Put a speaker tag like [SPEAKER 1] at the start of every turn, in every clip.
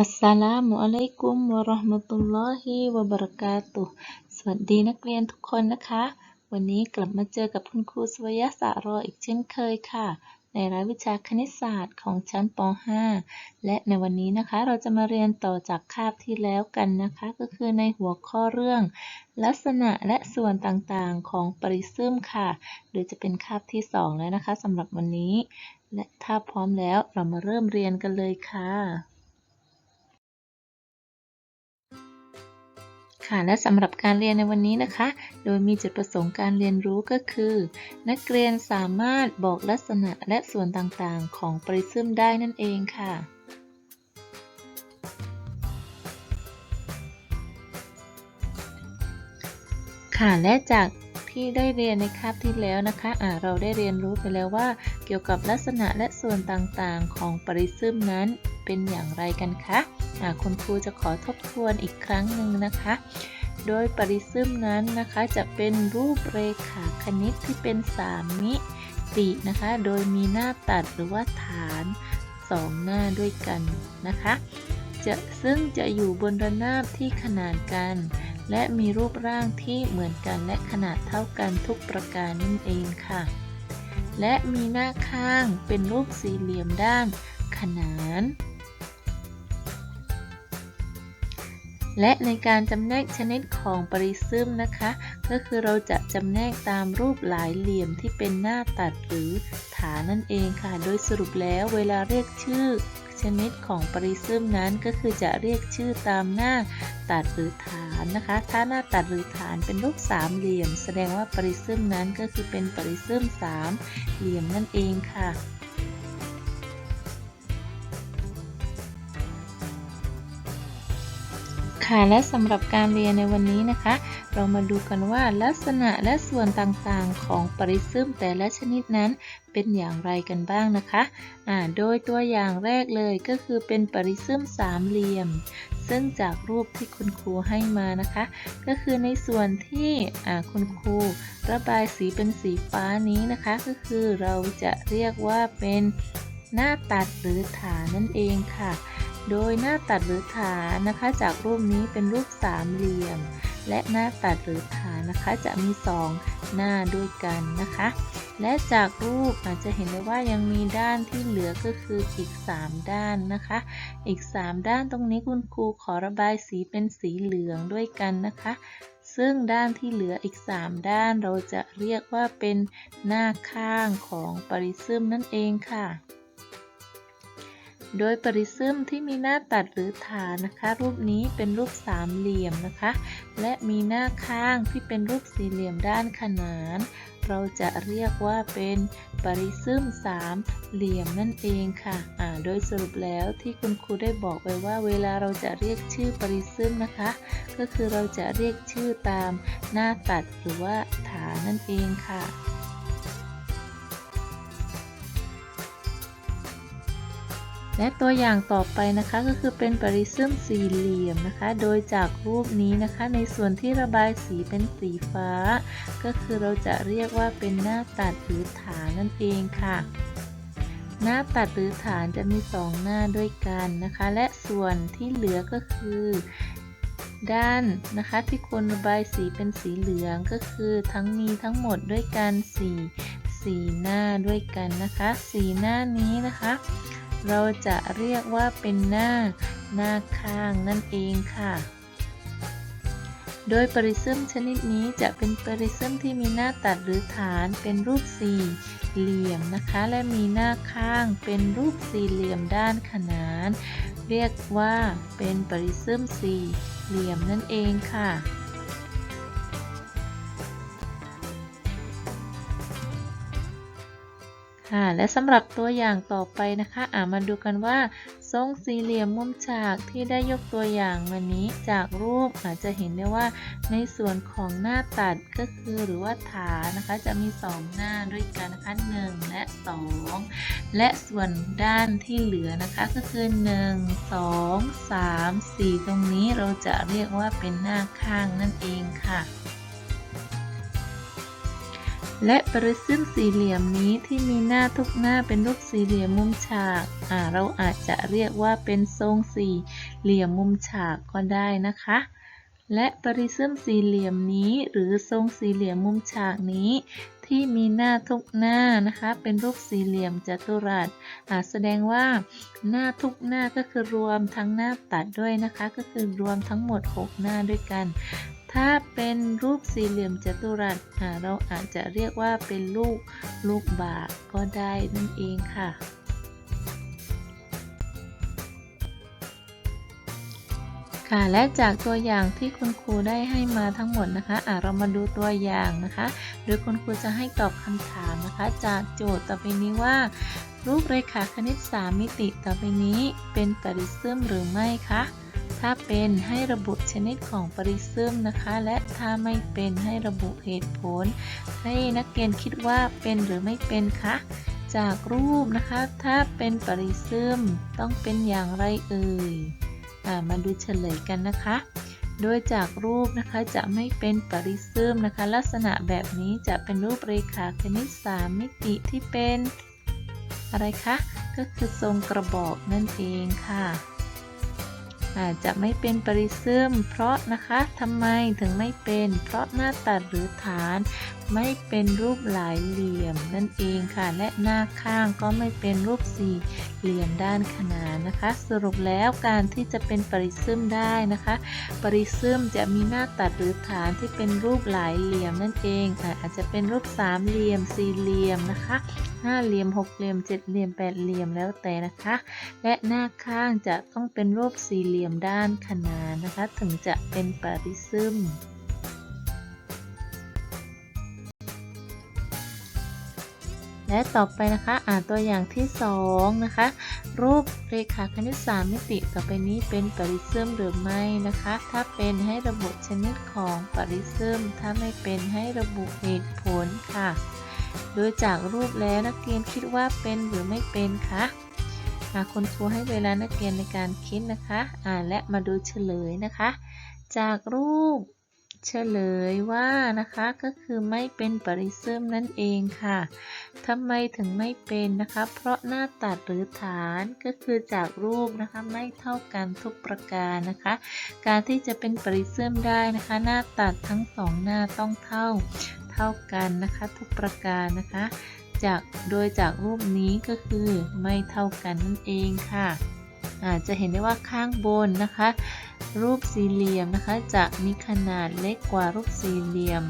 [SPEAKER 1] อัสสลามุอะลัยกุมวะเราะห์มะตุลลอฮิวะบะเราะกาตุฮ์สวัสดีนักเรียนทุกคนนะคะ วันนี้กลับมาเจอกับคุณครูสวยะสะรออีกเช่นเคยค่ะ ในรายวิชาคณิตศาสตร์ของชั้นป .5 และในวันนี้นะคะเราจะมาเรียนต่อจากคาบที่แล้วกันนะคะ ก็คือในหัวข้อเรื่อง ลักษณะและส่วนต่างๆของปริซึมค่ะ โดยจะเป็นคาบที่ 2 แล้วนะคะสำหรับวันนี้ และถ้าพร้อมแล้วเรามาเริ่มเรียนกันเลยค่ะ ค่ะและสำหรับการเรียนในวันนี้นะคะ โดยมีจุดประสงค์การเรียนรู้ก็คือ นักเรียนสามารถบอกลักษณะและส่วนต่างๆ ของปริซึมได้นั่นเองค่ะค่ะและจากที่ได้เรียนในคาบที่แล้วนะคะะเราได้เรียนรู้ไปแล้วว่า เกี่ยวกับลักษณะและส่วนต่างๆ ของปริซึมนั้นเป็นอย่างไรกันคะะ คุณครูจะขอทบทวนอีกครั้งหนึ่งนะคะ โดยปริซึมนั้นนะคะจะเป็นรูปเรขาคณิตที่เป็น3มิตินะคะ โดยมีหน้าตัดหรือว่าฐาน2หน้าด้วยกันนะคะจะซึ่งจะอยู่บนระนาบที่ขนานกัน และมีรูปร่างที่เหมือนกันและขนาดเท่ากันทุกประการนั่นเองค่ะ และมีหน้าข้างเป็นรูปสี่เหลี่ยมด้านขนาน และในการจำแนกชนิดของปริซึมนะคะ ก็คือเราจะจำแนกตามรูปหลายเหลี่ยมที่เป็นหน้าตัดหรือฐานนั่นเองค่ะ โดยสรุปแล้วเวลาเรียกชื่อชนิดของปริซึมนั้นก็คือจะเรียกชื่อตามหน้าตัดหรือฐานนะคะ ถ้าหน้าตัดหรือฐานเป็นรูปสามเหลี่ยม แสดงว่าปริซึมนั้นก็คือเป็นปริซึมสามเหลี่ยมนั่นเองค่ะ ค่ะและสำหรับการเรียนในวันนี้นะคะ เรามาดูกันว่าลักษณะและส่วนต่างๆ ของปริซึมแต่ละชนิดนั้นเป็นอย่างไรกันบ้างนะคะะโดยตัวอย่างแรกเลยก็คือเป็นปริซึมสามเหลี่ยม ซึ่งจากรูปที่คุณครูให้มานะคะ ก็คือในส่วนที่คุณครูระบายสีเป็นสีฟ้านี้นะคะ ก็คือเราจะเรียกว่าเป็นหน้าตัดหรือฐานนั่นเองค่ะ โดยหน้าตัดหรือฐานนะคะ จากรูปนี้เป็นรูปสามเหลี่ยม และหน้าตัดหรือฐานนะคะ จะมี 2 หน้าด้วยกันนะคะ และจากรูปอาจจะเห็นได้ว่ายังมีด้านที่เหลือก็คืออีก 3 ด้านนะคะ อีก 3 ด้านตรงนี้คุณครูขอระบายสีเป็นสีเหลืองด้วยกันนะคะ ซึ่งด้านที่เหลืออีก 3 ด้านเราจะเรียกว่าเป็นหน้าข้างของปริซึมนั่นเองค่ะ โดยปริซึมที่มีหน้าตัดหรือฐานนะคะ รูปนี้เป็นรูปสามเหลี่ยมนะคะ และมีหน้าข้างที่เป็นรูปสี่เหลี่ยมด้านขนาน เราจะเรียกว่าเป็นปริซึมสามเหลี่ยมนั่นเองค่ะะโดยสรุปแล้วที่คุณครูได้บอกไว้ว่า เวลาเราจะเรียกชื่อปริซึมนะคะ ก็คือเราจะเรียกชื่อตามหน้าตัดหรือว่าฐานนั่นเองค่ะ และตัวอย่างต่อไปนะคะก็คือเป็นปริซึมสี่เหลี่ยมนะคะ โดยจากรูปนี้นะคะในส่วนที่ระบายสีเป็นสีฟ้า ก็คือเราจะเรียกว่าเป็นหน้าตัดหรือฐานนั่นเองค่ะ หน้าตัดหรือฐานจะมี 2 หน้าด้วยกันนะคะ และส่วนที่เหลือก็คือ ด้านนะคะที่คนระบายสีเป็นสีเหลืองก็คือทั้งมีทั้งหมดด้วยกัน4 4หน้าด้วยกันนะคะสีหน้านี้นะคะ เราจะเรียกว่าเป็นหน้า หน้าข้างนั่นเองค่ะ โดยปริซึมชนิดนี้จะเป็นปริซึมที่มีหน้าตัดหรือฐานเป็นรูปสี่เหลี่ยมนะคะ และมีหน้าข้างเป็นรูปสี่เหลี่ยมด้านขนาน เรียกว่าเป็นปริซึมสี่เหลี่ยมนั่นเองค่ะ ค่ะ และสำหรับตัวอย่างต่อไปนะคะอ่ามาดูกันว่า ทรงสี่เหลี่ยมมุมฉากที่ได้ยกตัวอย่างมานี้จากรูปอาจจะเห็นได้ว่าในส่วนของหน้าตัดก็คือหรือว่าฐานนะคะ จะมี 2 หน้าด้วยกันนะคะ1และ 2 และส่วนด้านที่เหลือนะคะก็คือ 1 2 3 4 ตรงนี้เราจะเรียกว่าเป็นหน้าข้างนั่นเองค่ะ และปริซึมสี่เหลี่ยมนี้ที่มีหน้าทุกหน้าเป็นรูปสี่เหลี่ยมมุมฉากอ่าเราอาจจะเรียกว่าเป็นทรงสี่เหลี่ยมมุมฉากก็ได้นะคะ และปริซึมสี่เหลี่ยมนี้หรือทรงสี่เหลี่ยมมุมฉากนี้ ที่มีหน้าทุกหน้านะคะ เป็นรูปสี่เหลี่ยมจัตุรัสอาแสดงว่าหน้าทุกหน้าก็คือรวมทั้งหน้าตัดด้วยนะคะ ก็คือรวมทั้งหมด 6 หน้าด้วยกัน ถ้าเป็นรูปสี่เหลี่ยมจัตุรัสอ่าเราอาจจะเรียกว่าเป็นลูกลูกบาศก์ก็ได้นั่นเองค่ะ ค่ะและจากตัวอย่างที่คุณครูได้ให้มาทั้งหมดนะคะอะเรามาดูตัวอย่างนะคะ โดยคุณครูจะให้ตอบคำถามนะคะ จากโจทย์ต่อไปนี้ว่า รูปเรขาคณิต 3 มิติต่อไปนี้เป็นปริซึมหรือไม่คะ ถ้าเป็นให้ระบุชนิดของปริซึมนะคะ และถ้าไม่เป็นให้ระบุเหตุผล ให้นักเรียนคิดว่าเป็นหรือไม่เป็นคะจากรูปนะคะ ถ้าเป็นปริซึมต้องเป็นอย่างไรเอ่ยมาดูเฉลยกันนะคะ โดยจากรูปนะคะจะไม่เป็นปริซึมนะคะ ลักษณะแบบนี้จะเป็นรูปเรขาคณิต3มิติที่เป็น อะไรคะ ก็คือทรงกระบอกนั่นเองค่ะ จจะไม่เป็นปริซึมเพราะนะคะทำไมถึงไม่เป็น เพราะหน้าตัดหรือฐาน ไม่เป็นรูปหลายเหลี่ยมนั่นเองค่ะ และหน้าข้างก็ไม่เป็นรูปสี่เหลี่ยมด้านขนานนะคะ สรุปแล้วการที่จะเป็นปริซึมได้นะคะ ปริซึมจะมีหน้าตัดหรือฐานที่เป็นรูปหลายเหลี่ยมนั่นเองอะ อาจจะเป็นรูปสามเหลี่ยมสี่เหลี่ยมนะคะห้าเหลี่ยมหกเหลี่ยมเจ็ดเหลี่ยมแปดเหลี่ยมแล้วแต่นะคะ และหน้าข้างจะต้องเป็นรูปสี่เหลี่ยมด้านขนานนะคะ ถึงจะเป็นปริซึม และต่อไปนะคะอ่านตัวอย่างที่ 2 นะคะ รูปเรขาคณิต 3 มิติต่อไปนี้เป็นปริซึมหรือไม่นะคะ ถ้าเป็นให้ระบุชนิดของปริซึมถ้าไม่เป็นให้ระบุเหตุผลค่ะ โดยจากรูปแล้วนักเรียนคิดว่าเป็นหรือไม่เป็นคะอ่าคุณครูให้เวลานักเรียนในการคิดนะคะ อ่านและมาดูเฉลยนะคะ จากรูป เฉลยว่านะคะก็คือไม่เป็นปริซึมนั่นเองค่ะทำไมถึงไม่เป็นนะคะ เพราะหน้าตัดหรือฐานก็คือจากรูปนะคะไม่เท่ากันทุกประการนะคะ การที่จะเป็นปริซึมได้นะคะ หน้าตัดทั้งสองหน้าต้องเท่าเท่ากันนะคะ ทุกประการนะคะ จากโดยจากรูปนี้ก็คือไม่เท่ากันนั่นเองค่ะ จะเห็นได้ว่าข้างบนนะคะ รูปสี่เหลี่ยมนะคะจะมีขนาดเล็กกว่ารูปสี่เหลี่ยม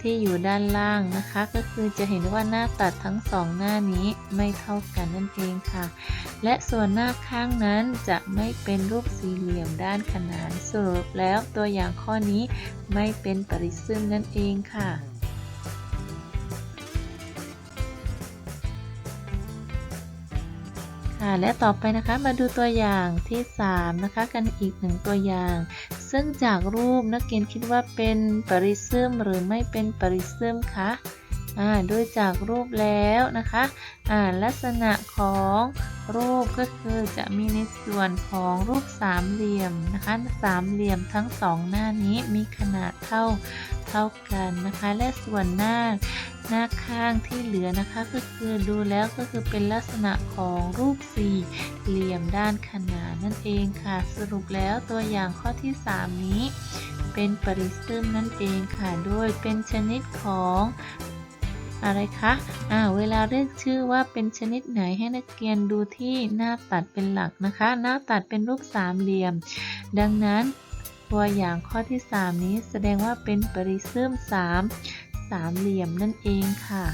[SPEAKER 1] ที่อยู่ด้านล่างนะคะ ก็คือจะเห็นได้ว่าหน้าตัดทั้งสองหน้านี้ไม่เท่ากันนั่นเองค่ะ และส่วนหน้าข้างนั้นจะไม่เป็นรูปสี่เหลี่ยมด้านขนานสรุปแล้วตัวอย่างข้อนี้ไม่เป็นปริซึมนั่นเองค่ะ ค่ะ และต่อไปนะคะมาดูตัวอย่างที่ 3 นะคะ กันอีกหนึ่งตัวอย่าง ซึ่งจากรูปนักเรียนคิดว่าเป็นปริซึมหรือไม่เป็นปริซึมคะ อ่าดยจากรูปแล้วนะคะอ่าลักษณะของรูปก็คือจะมีในส่วนของรูปสามเหลี่ยมนะคะสามเหลี่ยมทั้งสองหน้านี้มีขนาดเท่าเท่ากันนะคะ และส่วนหน้าหน้าข้างที่เหลือนะคะ ก็คือดูแล้วก็คือเป็นลักษณะของรูปสี่เหลี่ยมด้านขนานนั่นเองค่ะ สรุปแล้วตัวอย่างข้อที่ 3 นี้ เป็นปริซึมนั่นเองค่ะโดยเป็นชนิดของ อะไรคะอ่าเวลาเรียกชื่อว่าเป็นชนิดไหนให้นักเรียนดูที่หน้าตัดเป็นหลักนะคะ หน้าตัดเป็นรูปสามเหลี่ยม ดังนั้นตัวอย่างข้อที่ 3 นี้แสดงว่าเป็นปริซึม3สามเหลี่ยมนั่นเองค่ะ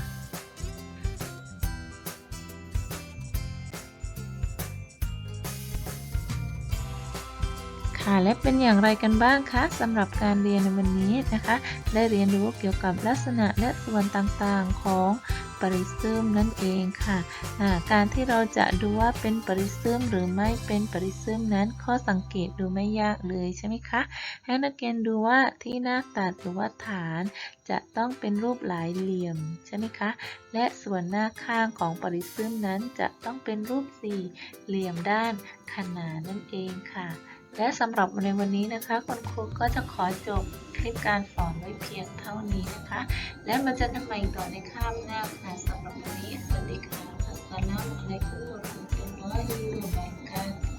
[SPEAKER 1] ค่ะและเป็นอย่างไรกันบ้างคะสำหรับการเรียนในวันนี้นะคะ ได้เรียนรู้เกี่ยวกับลักษณะและส่วนต่างๆของปริซึมนั่นเองค่ะการที่เราจะดูว่าเป็นปริซึมหรือไม่เป็นปริซึมนั้นข้อสังเกตดูไม่ยากเลยใช่ไหมคะให้นักเรียนดูว่าที่หน้าตัดหรือว่าฐานจะต้องเป็นรูปหลายเหลี่ยมใช่ไหมคะ และส่วนหน้าข้างของปริซึมนั้นจะต้องเป็นรูปสี่เหลี่ยมด้านขนานนั่นเองค่ะ และสำหรับในวันนี้นะคะ คุณครูก็จะขอจบคลิปการสอนไว้เพียงเท่านี้นะคะ และมาเจอกันใหม่ต่อในคาบหน้าค่ะสำหรับวันนี้สวัสดีค่ะอัสสลามุอะลัยกุมวะเราะห์มะตุลลอฮิวะบะเราะกาตุ